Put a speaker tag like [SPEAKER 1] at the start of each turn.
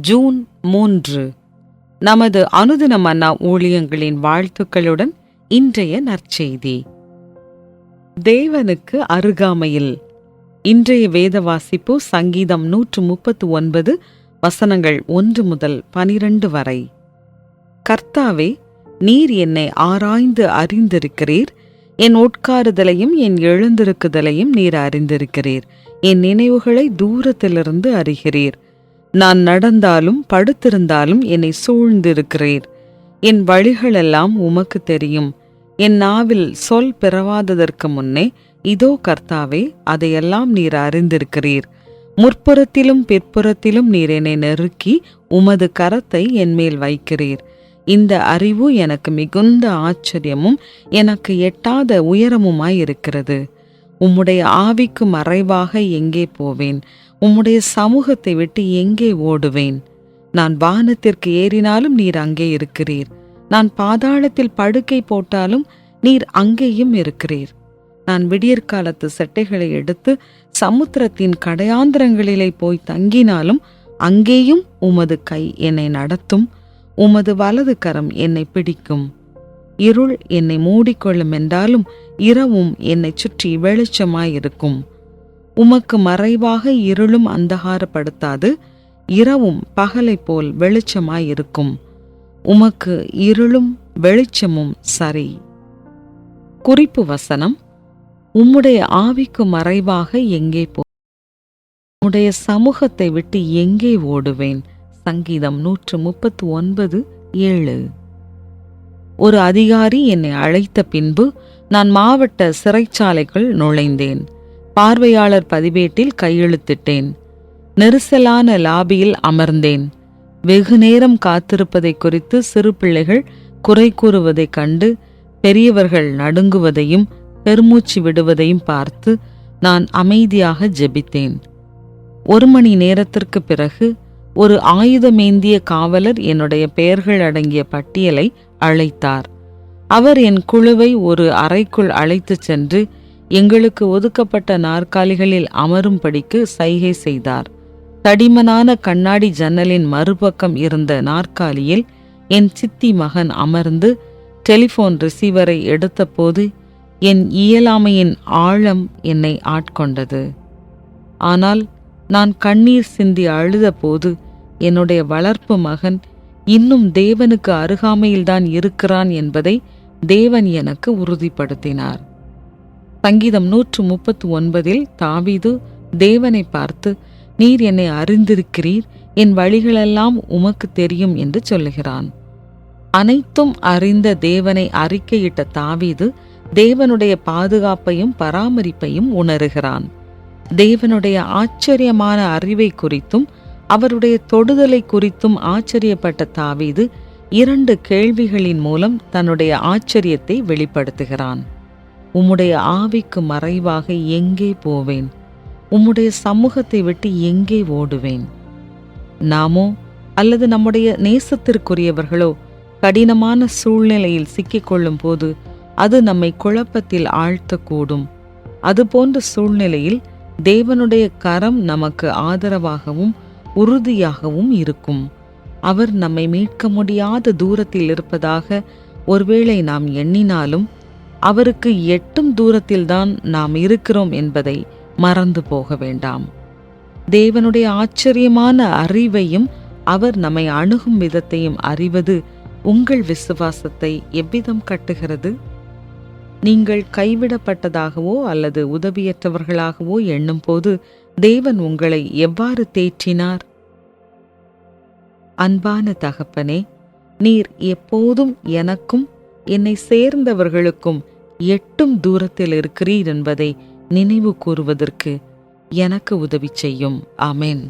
[SPEAKER 1] June மூன்று. நமது அனுதின மன்னா ஊழியங்களின் வாழ்த்துக்களுடன் இன்றைய நற்செய்தி. தேவனுக்கு அருகாமையில். இன்றைய வேத வாசிப்பு சங்கீதம் நூற்று முப்பத்து ஒன்பது வசனங்கள் ஒன்று முதல் பனிரெண்டு வரை. கர்த்தாவே நீர் என்னை ஆராய்ந்து அறிந்திருக்கிறீர். என் உட்காருதலையும் என் எழுந்திருக்குதலையும் நீர் அறிந்திருக்கிறீர். என் நினைவுகளை தூரத்திலிருந்து அறிகிறீர். நான் நடந்தாலும் படுத்திருந்தாலும் என்னை சூழ்ந்திருக்கிறீர். என் வழிகளெல்லாம் உமக்கு தெரியும். என் நாவில் சொல் பிறவாததற்கு முன்னே இதோ கர்த்தாவே அதையெல்லாம் நீர் அறிந்திருக்கிறீர். முற்புறத்திலும் பிற்புறத்திலும் நீர் என்னை நெருக்கி உமது கரத்தை என்மேல் வைக்கிறீர். இந்த அறிவு எனக்கு மிகுந்த ஆச்சரியமும் எனக்கு எட்டாத உயரமுமாய் இருக்கிறது உம்முடைய ஆவிக்கு மறைவாக எங்கே போவேன்? உம்முடைய சமூகத்தை விட்டு எங்கே ஓடுவேன்? நான் வானத்திற்கு ஏறினாலும் நீர் அங்கே இருக்கிறீர். நான் பாதாளத்தில் படுக்கை போட்டாலும் நீர் அங்கேயும் இருக்கிறீர். நான் விடியற்காலத்து செட்டைகளை எடுத்து சமுத்திரத்தின் கடையாந்திரங்களிலே போய் தங்கினாலும் அங்கேயும் உமது கை என்னை நடத்தும். உமது வலது கரம் என்னை பிடிக்கும். இருள் என்னை மூடிக்கொள்ளும் என்றாலும் இரவும் என்னை சுற்றி வெளிச்சமாயிருக்கும். உமக்கு மறைவாக இருளும் அந்தகாரப்படுத்தாது இரவும் பகலை போல் வெளிச்சமாயிருக்கும். உமக்கு இருளும் வெளிச்சமும் சரி. குறிப்பு வசனம் உம்முடைய ஆவிக்கு மறைவாக எங்கே போ உம்முடைய சமூகத்தை விட்டு எங்கே ஓடுவேன்? சங்கீதம் நூற்று முப்பத்து ஒன்பது ஏழு. ஒரு அதிகாரி என்னை அழைத்த பின்பு நான் மாவட்ட சிறைச்சாலைக்குள் நுழைந்தேன். பார்வையாளர் பதிவேட்டில் கையெழுத்திட்டேன். நெரிசலான லாபியில் அமர்ந்தேன். வெகு நேரம் காத்திருப்பதை குறித்து சிறு பிள்ளைகள் குறை கூறுவதைக் கண்டு பெரியவர்கள் நடுங்குவதையும் பெருமூச்சு விடுவதையும் பார்த்து நான் அமைதியாக ஜெபித்தேன். ஒரு மணி நேரத்திற்கு பிறகு ஒரு ஆயுதமேந்திய காவலர் என்னுடைய பெயர்கள் அடங்கிய பட்டியலை அழைத்தார். அவர் என் குழுவை ஒரு அறைக்குள் அழைத்துச் சென்று எங்களுக்கு ஒதுக்கப்பட்ட நாற்காலிகளில் அமரும்படிக்கு சைகை செய்தார். தடிமனான கண்ணாடி ஜன்னலின் மறுபக்கம் இருந்த நாற்காலியில் என் சித்தி மகன் அமர்ந்து டெலிபோன் ரிசீவரை எடுத்தபோது என் இயலாமையின் ஆழம் என்னை ஆட்கொண்டது. ஆனால் நான் கண்ணீர் சிந்தி அழுதபோது என்னுடைய வளர்ப்பு மகன் இன்னும் தேவனுக்கு அருகாமையில்தான் இருக்கிறான் என்பதை தேவன் எனக்கு உறுதிப்படுத்தினார். சங்கீதம் நூற்று முப்பத்து ஒன்பதில் தாவீது தேவனை பார்த்து நீர் என்னை அறிந்திருக்கிறீர். என் வழிகளெல்லாம் உமக்கு தெரியும் என்று சொல்லுகிறான். அனைத்தும் அறிந்த தேவனை அறிக்கையிட்ட தாவீது தேவனுடைய பாதுகாப்பையும் பராமரிப்பையும் உணருகிறான். தேவனுடைய ஆச்சரியமான அறிவை குறித்தும் அவருடைய தொடுதலை குறித்தும் ஆச்சரியப்பட்ட தாவீது இரண்டு கேள்விகளின் மூலம் தன்னுடைய ஆச்சரியத்தை வெளிப்படுத்துகிறான். உம்முடைய ஆவிக்கு மறைவாக எங்கே போவேன்? உம்முடைய சமூகத்தை விட்டு எங்கே ஓடுவேன்? நாமோ அல்லது நம்முடைய நேசத்திற்குரியவர்களோ கடினமான சூழ்நிலையில் சிக்கிக்கொள்ளும் போது அது நம்மை குழப்பத்தில் ஆழ்த்தக்கூடும். அதுபோன்ற சூழ்நிலையில் தேவனுடைய கரம் நமக்கு ஆதரவாகவும் உறுதியாகவும் இருக்கும். அவர் நம்மை மீட்க முடியாத தூரத்தில் இருப்பதாக ஒருவேளை நாம் எண்ணினாலும் அவருக்கு எட்டும் தூரத்தில்தான் நாம் இருக்கிறோம் என்பதை மறந்து போக வேண்டாம். தேவனுடைய ஆச்சரியமான அறிவையும் அவர் நம்மை அணுகும் விதத்தையும் அறிவது உங்கள் விசுவாசத்தை எவ்விதம் கட்டுகிறது? நீங்கள் கைவிடப்பட்டதாகவோ அல்லது உதவியற்றவர்களாகவோ எண்ணும்போது தேவன் உங்களை எவ்வாறு தேற்றினார்? அன்பான தகப்பனே நீர் எப்போதும் எனக்கும் என்னை சேர்ந்தவர்களுக்கும் எட்டும் தூரத்தில் இருக்கிறீர் என்பதை நினைவு கூறுவதற்கு எனக்கு உதவி செய்யும். ஆமேன்.